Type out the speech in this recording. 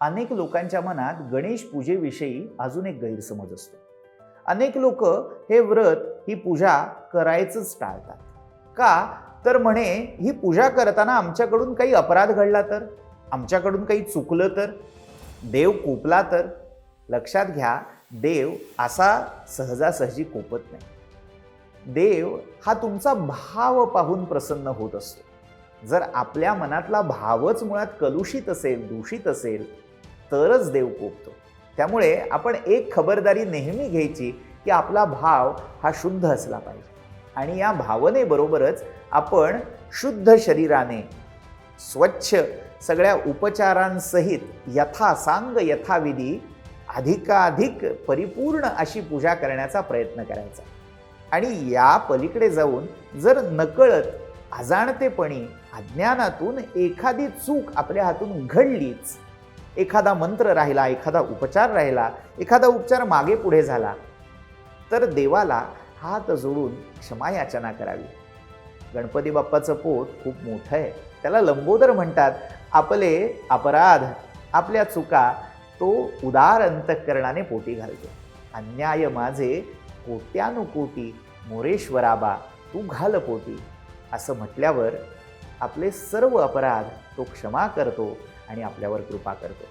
अनेक लोकांच्या मनात गणेश पूजेविषयी अजून एक गैरसमज असतो. अनेक लोक हे व्रत ही पूजा करायचंच टाळतात. का? तर म्हणे ही पूजा करताना आमच्याकडून काही अपराध घडला तर? आमच्याकडून काही चुकलं तर? देव कोपला तर? लक्षात घ्या देव असा सहजासहजी कोपत नाही. देव हा तुमचा भाव पाहून प्रसन्न होत असतो. जर आपल्या मनातला भावच मुळात कलुषित असेल दूषित असेल तरच देव कोपतो त्यामुळे आपण एक खबरदारी नेहमी घ्यायची की आपला भाव हा शुद्ध असला पाहिजे. आणि या भावनेबरोबरच आपण शुद्ध शरीराने स्वच्छ सगळ्या उपचारांसहित यथासांग यथाविधी अधिकाधिक परिपूर्ण अशी पूजा करण्याचा प्रयत्न करायचा. आणि या पलीकडे जाऊन जर नकळत अजाणतेपणी अज्ञानातून एखादी चूक आपल्या हातून घडलीच एखादा मंत्र राहिला एखादा उपचार राहिला एखादा उपचार मागे पुढे झाला तर देवाला हात जोडून क्षमायाचना करावी. गणपती बाप्पाचं पोट खूप मोठं आहे. त्याला लंबोदर म्हणतात आपले अपराध आपल्या चुका तो उदार अंतःकरणाने पोटी घालतो. अन्याय माझे कोट्यानुकोटी मोरेश्वराबा तू घाल पोटी. असं म्हटल्यावर आपले सर्व अपराध तो क्षमा करतो आणि आपल्यावर कृपा करतो.